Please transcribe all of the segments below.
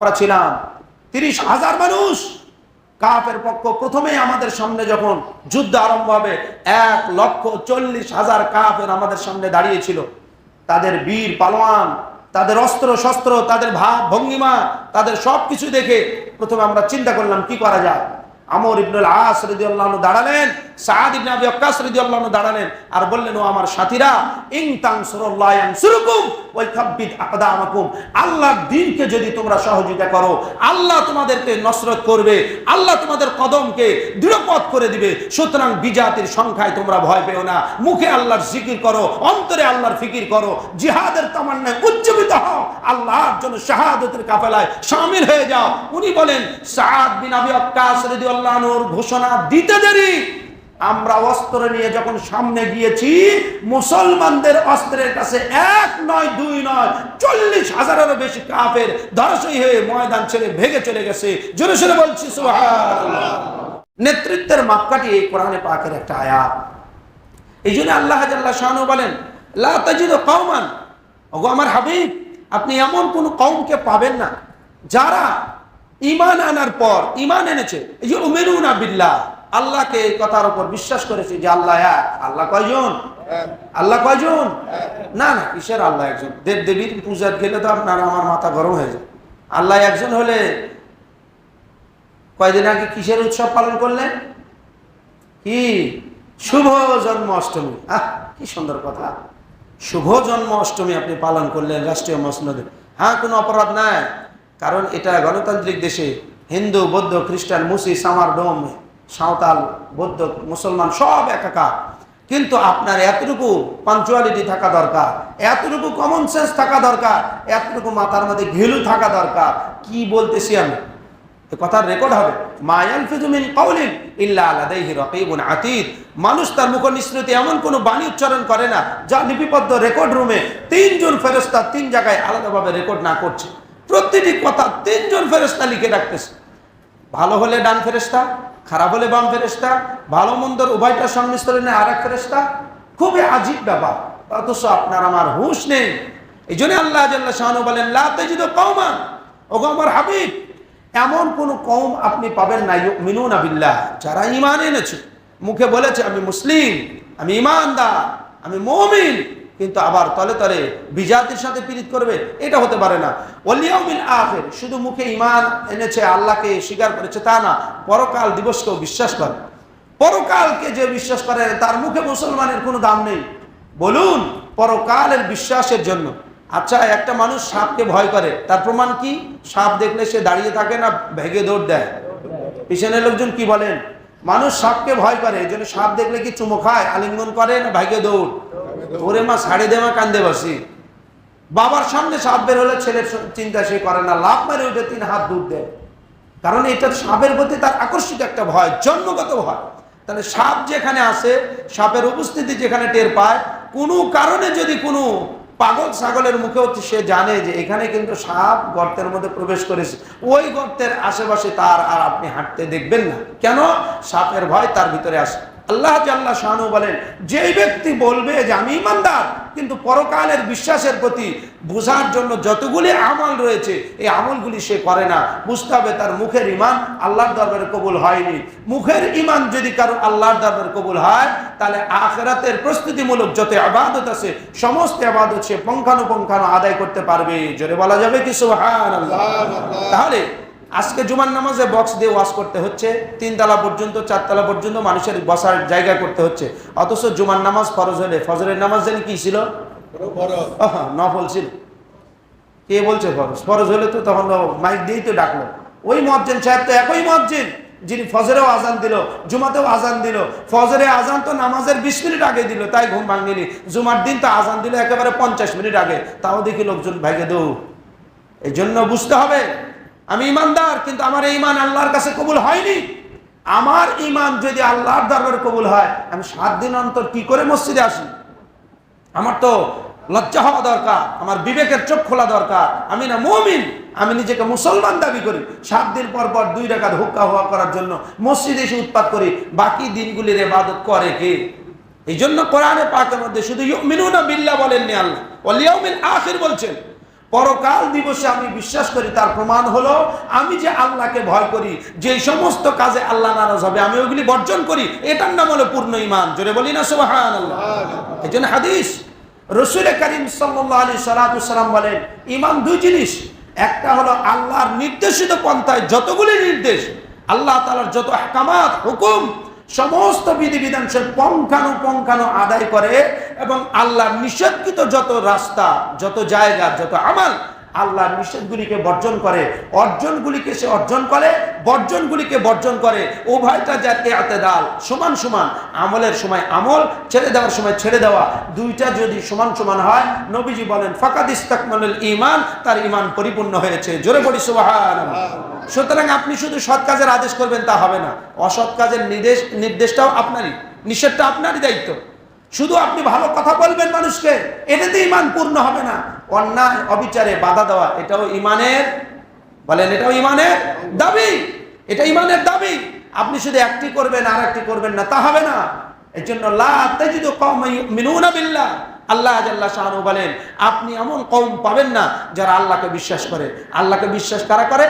ছিলাম তিরিশ হাজার মানুষ কাফের পক্ষ প্রথমে আমাদের সামনে যখন যুদ্ধ আরম্ভ হবে, এক লক্ষ চল্লিশ হাজার কাপের আমাদের সামনে দাঁড়িয়েছিল। তাদের বীর পালোয়ান, তাদের অস্ত্র শস্ত্র, তাদের ভাব ভঙ্গিমা, তাদের সব কিছু দেখে প্রথমে আমরা চিন্তা করলাম, কি করা যায়? আমর ইবনুল আস রাদিয়াল্লাহু আনহু দাঁড়ালেন, সাদ ইবনে আবি ওয়াক্কাস রাদিয়াল্লাহু আনহু দাঁড়ালেন আর বললেন, ও আমার সাথীরা, ইন তানসুরুল্লাহ ইয়ানসুরুকুম ওয়া ইয়াথাব্বিত আকদামাকুম, আল্লাহর দ্বীনকে যদি তোমরা সহযোগিতা করো, আল্লাহ তোমাদেরকে নসরত করবে, আল্লাহ তোমাদের কদমকে দৃঢ়পথ করে দিবে, সুতরাং বিজাতির সংখ্যায় তোমরা ভয় পেও না, মুখে আল্লাহর জিকির করো, অন্তরে আল্লাহর ফিকির করো, জিহাদের তামান্নায় আল্লাহর জন্য শাহাদতের কাফেলায় সামিল হয়ে যাও। উনি বলেন সাদ বিন আবি ওয়াক্কাস রাদিয়াল্লাহু আনহুর ঘোষণা দিতে দেরি। আমরা অস্ত্র নিয়ে যখন সামনে গিয়েছি, মুসলমানদের অস্ত্রের কাছে এক নয়, দুই নয়, চল্লিশ হাজারেরও বেশি কাফের ধরসই হয়ে ময়দান ছেড়ে ভেগে চলে গেছে। জোরে সোরে বলছি। নেতৃত্বের মাপকাঠি এই কোরআনে পাকের একটা আয়াত। এই জন্য আল্লাহ জাল্লাহ শাহানু বলেন, লা তাজিদু কওমান। ওগো আমার হাবিব আপনি এমন কোন কমকে পাবেন না। যারা ইমান আনার পর ইমান এনেছে এই যে বিল্লাহ, আল্লাহকে এই কথার উপর বিশ্বাস করেছে যে আল্লাহ এক। আল্লাহ কয়জন? আল্লাহ কয়জন? না না, কিসের আল্লাহ একজন? দেব দেবীর পূজার গেলে তো আপনার আমার মাথা গরম হয়ে যায়। আল্লাহ একজন হলে কয়দিন আগে কিসের উৎসব পালন করলেন কি? শুভ জন্ম অষ্টমী আহ, কি সুন্দর কথা। শুভ জন্ম অষ্টমী আপনি পালন করলেন রাষ্ট্রীয় মসনদে। হ্যাঁ কোনো অপরাধ নাই। কারণ এটা গণতান্ত্রিক দেশে হিন্দু, বৌদ্ধ, খ্রিস্টান, মুসি, সামার, ডোম, সাঁওতাল, বৌদ্ধ, মুসলমান সব একাকার। কিন্তু আপনার এতটুকু পাঞ্চুয়ালিটি থাকা দরকার, এতটুকু কমন সেন্স থাকা দরকার, এতটুকু মাথার মধ্যে ঘেলু থাকা দরকার, কি বলতেছি আমি? কথার রেকর্ড হবে। মায়াল ফিজুমিন কাউলিন ইল্লা আলাদাইহি রাকিবুন আতীদ। মানুষ তার মুখ নিঃসৃতি এমন কোনো বাণী উচ্চারণ করে না, যা লিপিবদ্ধ রেকর্ড রুমে তিনজন ফেরেশতা তিন জায়গায় আলাদাভাবে রেকর্ড না করছে। প্রতিটি কথা তিনজন ফেরেশতা লিখে রাখতেছে ভালো হলে ডান ফেরেশতা, খারাপ হলে বাম ফেরেশতা, ভালো মন্দর উভয়টার সংমিশ্রণে আর এক ফেরেশতা। খুবই আজীব ব্যাপার, অথচ আপনার আমার হুঁশ নেই। এই জন্য আল্লাহ জাল্লাহ শাহানু বলেন কওমান, ওগো আমার হাবিব এমন কোন কম আপনি পাবেন না মিনুন আবিল্লাহ যারা ইমান এনেছে, মুখে বলেছে, আমি মুসলিম, আমি ইমানদার আমি মমিন, কিন্তু আবার তলে তলে বিজাতির সাথে পীড়িত করবে, এটা হতে পারে না। ওলিয়াউমিল আখের, শুধু মুখে ইমান এনেছে, আল্লাহকে স্বীকার করেছে তা না, পরকাল দিবসকেও বিশ্বাস করে। পরকালকে যে বিশ্বাস করে, তার মুখে মুসলমানের কোনো দাম নেই। বলুন, পরকালের বিশ্বাসের জন্য। আচ্ছা একটা মানুষ সাপকে ভয় করে, তার প্রমাণ কি? সাপ দেখলে সে দাঁড়িয়ে থাকে না, ভেগে দৌড় দেয়। পিছনের লোকজন কি বলেন? মানুষ সাপকে ভয় করে, এই সাপ দেখলে কি চুমো খায়, আলিঙ্গন করে না ভাইকে দৌড়? ওরে মা, সাড়ে দেমা কান্দে বসি। বাবার সামনে সাপ বের হলে ছেলের চিন্তা সে করে না লাভ মারে উঠে তিন হাত দূর দেয়। কারণ এটা সাপের প্রতি তার আকর্ষিত একটা ভয়, জন্মগত ভয়। তাহলে সাপ যেখানে আসে সাপের উপস্থিতি যেখানে টের পায়, কোনো কারণে যদি কোনো পাগল ছাগলের মুখেও সে জানে যে এখানে কিন্তু সাপ গর্তের মধ্যে প্রবেশ করেছে। ওই গর্তের আশেপাশে তার আর আপনি হাঁটতে দেখবেন না। কেন? সাপের ভয় তার ভিতরে আসে। আল্লাহ জাল্লাহ শাহানু বলেন যেই ব্যক্তি বলবে যে আমি ইমানদার কিন্তু পরকালের বিশ্বাসের প্রতি বোঝার জন্য যতগুলি আমল রয়েছে এই আমলগুলি সে করে না। বুঝতে হবে তার মুখের ইমান আল্লাহর দরবারে কবুল হয়নি। মুখের ইমান যদি কারও আল্লাহর দরবারে কবুল হয় তাহলে আখেরাতের প্রস্তুতিমূলক যত আবাদত আছে সমস্ত আবাদত সে পঙ্খানুপঙ্খানু আদায় করতে পারবে। জোরে বলা যাবে কি? সুবহান তাহলে আজকে জুমার নামাজে বক্স দিয়ে ওয়াশ করতে হচ্ছে, তিনতলা পর্যন্ত, চারতলা পর্যন্ত মানুষের বসার জায়গা করতে হচ্ছে। অথচ জুমার নামাজ ফরজ হলে, ফজরের নামাজ জানি কি ছিল? নফল ছিল। কে বলছে ফরজ? ফরজ হলে তো তখন মাইক দিয়েই তো ডাকলো। ওই মজ্জেন সাহেব তো একই মজ্জেন যিনি ফজরেও আজান দিল, জুমাতেও আজান দিল। ফজরে আজান তো নামাজের বিশ মিনিট আগে দিল, তাই ঘুম ভাঙিনি। জুমার দিন তো আজান দিল একেবারে পঞ্চাশ মিনিট আগে। তাও দেখি লোকজন ভাইকে দৌ এই জন্য বুঝতে হবে আমি ইমানদার, কিন্তু আমার এই ইমান আল্লাহর কাছে কবুল হয়নি। আমার ইমান যদি আল্লাহর দরবারে কবুল হয়, আমি সাত দিন অন্তর কি করে মসজিদে আসি? আমার তো লজ্জা হওয়া দরকার, আমার বিবেকের চোখ খোলা দরকার। আমি না মমিন, আমি নিজেকে মুসলমান দাবি করি। সাত দিন পর পর দুই রাকাত হুক্কা হওয়া করার জন্য মসজিদে এসে উৎপাত করি। বাকি দিনগুলির এবাদত করে কে? এই জন্য কোরআনে পাকের মধ্যে শুধু মিনুনা বিল্লাহ বলেননি আল্লাহ। ওলিয়াউমিন আখির বলছেন পরকাল দিবসে আমি বিশ্বাস করি তার প্রমাণ হলো আমি যে আল্লাহকে ভয় করি যে সমস্ত কাজে আল্লাহ নারাজ হবে আমি ওইগুলি বর্জন করি এটার নাম হলো পূর্ণ ইমান জোরে বলি না আল্লাহ এই জন্য হাদিস রসুল করিম সাল্লাহ আলী সালাতাম বলেন ইমান দুই জিনিস একটা হলো আল্লাহর নির্দেশিত পন্থায় যতগুলি নির্দেশ আল্লাহ তালার যত কামাত হুকুম সমস্ত বিধিবিধান সে পঙ্খানু আদায় করে এবং আল্লাহ নিষেধকৃত যত রাস্তা, যত জায়গা, যত আমাল আল্লাহর নিষেধগুলিকে বর্জন করে, অর্জনগুলিকে সে অর্জন করে, বর্জনগুলিকে বর্জন করে। উভয়টা যার এতেদাল, সমান সমান, আমলের সময় আমল, ছেড়ে দেওয়ার সময় ছেড়ে দেওয়া। দুইটা যদি সমান সমান হয়, নবীজি বলেন, ফাকাদ ইস্তাকমানুল ইমান তার ইমান পরিপূর্ণ হয়েছে। জোরে বলি সুবাহান সুতরাং আপনি শুধু সৎ কাজের আদেশ করবেন, তা হবে না। অসৎ কাজের নির্দেশ নির্দেশটাও আপনারই, নিষেধটা আপনারই দায়িত্ব। শুধু আপনি ভালো কথা বলবেন মানুষকে, এটাতে ইমান পূর্ণ হবে না। অন্যায়, অবিচারে বাধা দেওয়া, এটাও ইমানের বলেন এটাও ইমানের দাবি। এটা ইমানের দাবি। আপনি শুধু একটি করবেন আর একটি করবেন না, তা হবে না। এই জন্য মিনুনা বিল্লাহ। আল্লাহ আল্লাহ শাহানু বলেন আপনি এমন কম পাবেন না যারা আল্লাহকে বিশ্বাস করে। আল্লাহকে বিশ্বাস কারা করে?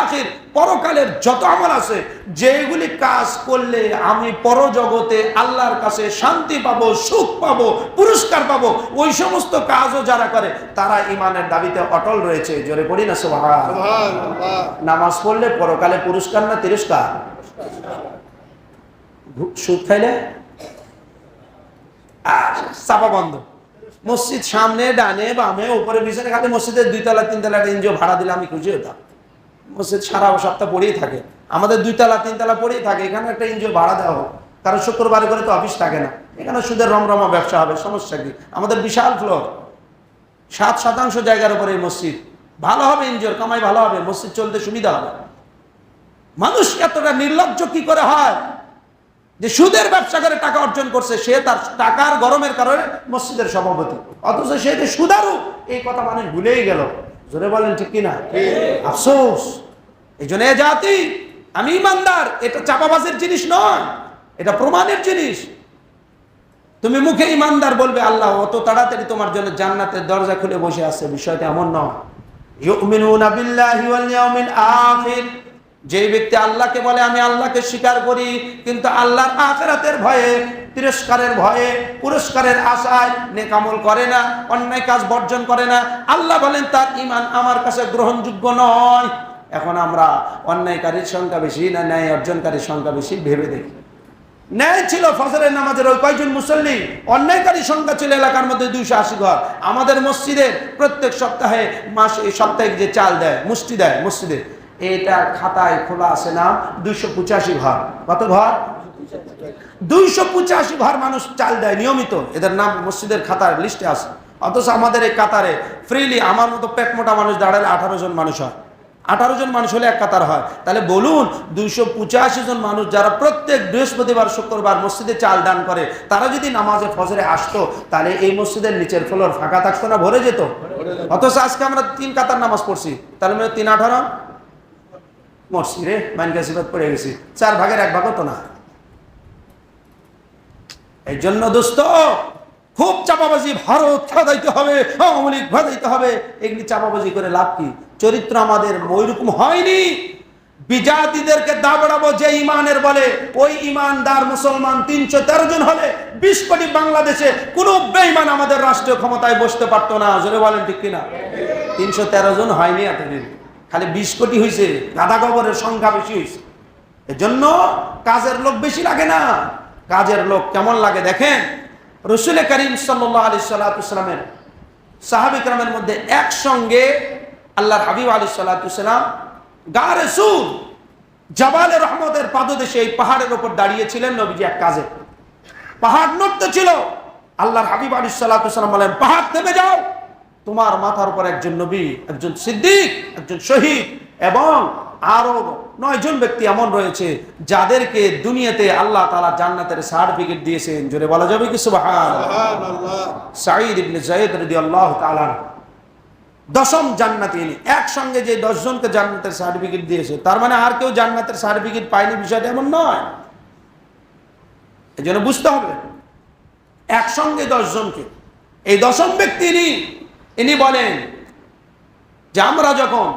আখির পরকালের যত আমল আছে যেগুলি কাজ করলে আমি পরজগতে আল্লাহর কাছে শান্তি পাবো সুখ পাবো পুরস্কার পাবো ওই সমস্ত কাজও যারা করে তারা ইমানের দাবিতে অটল রয়েছে। জোরে পড়ি না সোভা নামাজ পড়লে পরকালে পুরস্কার না তিরস্কার? সুদ খাইলে? চাপা বন্ধ। মসজিদ সামনে, ডানে, বামে, উপরে, পিছনে, খালি মসজিদের দুই তলা তিন তলা এনজিও ভাড়া দিলে আমি খুশি হতাম। মসজিদ সারা সপ্তাহ পড়েই থাকে। আমাদের দুই তলা তিন তলা পড়েই থাকে। এখানে একটা এনজিও ভাড়া দেওয়া হোক কারণ শুক্রবার করে তো অফিস থাকে না। এখানে সুদের রমরমা ব্যবসা হবে, সমস্যা কি? আমাদের বিশাল ফ্লোর সাত শতাংশ জায়গার উপরে এই মসজিদ। ভালো হবে এনজিওর, কামাই ভালো হবে, মসজিদ চলতে সুবিধা হবে। মানুষ এতটা নির্লজ্জ কি করে হয়? যে সুদের ব্যবসা করে টাকা অর্জন করছে, সে তার টাকার গরমের কারণে মসজিদের সভাপতি। অথচ সে যে সুদারু, এই কথা মানুষ ভুলেই গেল। জোরে বলেন ঠিক কিনা? আফসোস। এই জন্য জাতি, আমি ইমানদার, এটা চাপাবাজের জিনিস নয়, এটা প্রমাণের জিনিস। তুমি মুখে ইমানদার বলবে, আল্লাহ, অত তাড়াতাড়ি তোমার জন্য জান্নাতের দরজা খুলে বসে আছে। বিষয়টা এমন নয়। যে ব্যক্তি আল্লাহকে বলে, আমি আল্লাহকে স্বীকার করি, কিন্তু আল্লাহর আখেরাতের ভয়ে, তিরস্কারের ভয়ে, পুরস্কারের আশায় নেকামল করে না, অন্যায় কাজ বর্জন করে না। আল্লাহ বলেন, তার ইমান আমার কাছে গ্রহণযোগ্য নয়। এখন আমরা অন্যায়কারীর সংখ্যা বেশি না ন্যায় অর্জনকারীর সংখ্যা বেশি ভেবে দেখি। ন্যায় ছিল ফজরের নামাজের ওই কয়জন মুসল্লি? অন্যায়কারী সংখ্যা ছিল এলাকার মধ্যে দুইশো আশি ঘর। আমাদের মসজিদের প্রত্যেক সপ্তাহে, মাস, এই সাপ্তাহিক যে চাল দেয়, মুষ্টি দেয়, মসজিদে এটা খাতায় খোলা আছে নাম, দুইশো পঁচাশি ঘর কত ঘর দুইশো পঁচাশি ঘর মানুষ চাল দেয় নিয়মিত। এদের নাম মসজিদের খাতার লিস্টে আছে। অথচ আমাদের এই কাতারে ফ্রিলি আমার মতো পেট মোটা মানুষ দাঁড়ালে আঠারো জন মানুষ হয়। আঠারো জন মানুষ হলে এক কাতার হয়। তাহলে বলুন, দুইশো পঁচাশি জন মানুষ যারা প্রত্যেক বৃহস্পতিবার, শুক্রবার মসজিদে চাল দান করে, তারা যদি নামাজে ফজরে আসতো, তাহলে এই মসজিদের নিচের ফ্লোর ফাঁকা থাকতো না, ভরে যেত? অথচ আজকে আমরা তিন কাতার নামাজ পড়ছি। তাহলে মানে তিন আঠারো? রে মাইন কাশিবাদ পড়ে গেছি। চার ভাগের এক ভাগও তো না। এই জন্য দোস্ত, খুব চাপাবাজি ভারত খাদাইতে হবে, আওয়ামী লীগ ভাদাইতে হবে। এগুলি চাপাবাজি করে লাভ কি? চরিত্র আমাদের ওইরকম হয়নি। বিজাতিদেরকে দাবড়াবো যে ইমানের বলে। ওই ইমানদার মুসলমান তিনশো তেরো জন হলে বিশ কোটি বাংলাদেশে কোনো বেইমান আমাদের রাষ্ট্রীয় ক্ষমতায় বসতে পারতো না। জোরে বলেন ঠিক কিনা? তিনশো তেরো জন হয়নি এতদিন। খালি বিশ কোটি হয়েছে গাদা গোবরের সংখ্যা বেশি হয়েছে এজন্য কাজের লোক বেশি লাগে না। কাজের লোক কেমন লাগে দেখেন? রসুল করিম সাল্লাহ আলি সাল্লাতামের সাহাবিক্রমের মধ্যে একসঙ্গে আল্লাহর হাবিব আলী সাল্লাতাম গারে সুর জবালে রহমতের পাদদেশে এই পাহাড়ের ওপর দাঁড়িয়েছিলেন নবীজি এক কাজে। পাহাড় নড়তে ছিল। আল্লাহর হাবিব আলী সাল্লাতাম বলেন, পাহাড় থেমে যাও। তোমার মাথার উপর একজন নবী একজন সিদ্দিক একজন শহীদ এবং আরও নয়জন ব্যক্তি এমন রয়েছে যাদেরকে দুনিয়াতে আল্লাহ তালা জান্নাতের সার্টিফিকেট দিয়েছেন। জোরে বলা যাবে কি? সাঈদ ইবনে জায়েদ দশম জান্নাতি ইনি। একসঙ্গে যে দশজনকে জান্নাতের সার্টিফিকেট দিয়েছে তার মানে আর কেউ জান্নাতের সার্টিফিকেট পায়নি বিষয়টা এমন নয়। এই জন্য বুঝতে হবে একসঙ্গে দশজনকে এই দশম ব্যক্তি ইনি ইনি বলেন যে আমরা যখন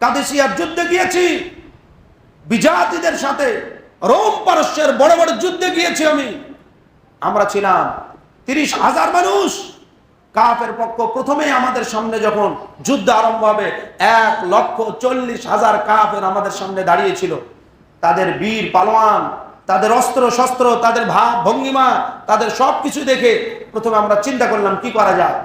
কাদেশিয়ার যুদ্ধে গিয়েছি, বিজাতিদের সাথে, রোম পারস্যের বড় বড় যুদ্ধে গিয়েছি আমি, আমরা ছিলাম তিরিশ হাজার মানুষ। কাফের পক্ষ প্রথমে আমাদের সামনে যখন যুদ্ধ আরম্ভ হবে, এক লক্ষ চল্লিশ হাজার কাফের আমাদের সামনে দাঁড়িয়েছিল। তাদের বীর পালোয়ান, তাদের অস্ত্র শস্ত্র, তাদের ভাব ভঙ্গিমা, তাদের সব কিছু দেখে প্রথমে আমরা চিন্তা করলাম, কি করা যায়?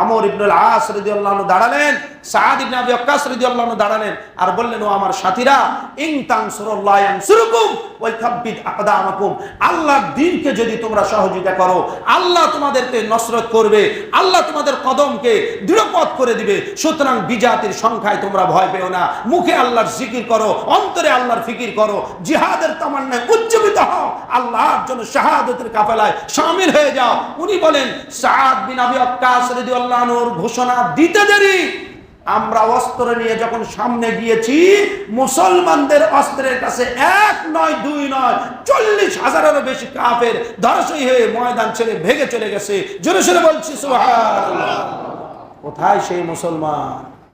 আমর ইবনুল আস রাদিয়াল্লাহু আনহু দাঁড়ালেন, সাদ ইবনে আবি ওয়াক্কাস রাদিয়াল্লাহু আনহু দাঁড়ালেন আর বললেন, ও আমার সাথীরা, ইন তানসুরুল্লাহ ইয়ানসুরুকুম ওয়া ইয়াথাব্বিত আকদামাকুম, আল্লাহর দ্বীনকে যদি তোমরা সহযোগিতা করো, আল্লাহ তোমাদেরকে নসরত করবে, আল্লাহ তোমাদের কদমকে দৃঢ়পথ করে দিবে, সুতরাং বিজাতির সংখ্যায় তোমরা ভয় পেও না, মুখে আল্লাহর জিকির করো, অন্তরে আল্লাহর ফিকির করো, জিহাদের তামান্নায় উজ্জীবিত হও, আল্লাহর জন্য শাহাদাতের কাফেলায় শামিল হয়ে যাও। উনি বলেন, সাদ বিন আবি ওয়াক্কাস রাদিয়াল্লাহু ঘোষণা দিতে দেরি। আমরা অস্ত্র নিয়ে যখন সামনে গিয়েছি, মুসলমানদের অস্ত্রের কাছে এক নয়, দুই নয়, চল্লিশ হাজারেরও বেশি কাপের ধরাশয়ী হয়ে ময়দান ছেড়ে ভেঙে চলে গেছে। জোরে সোরে বলছি কোথায় সেই মুসলমান?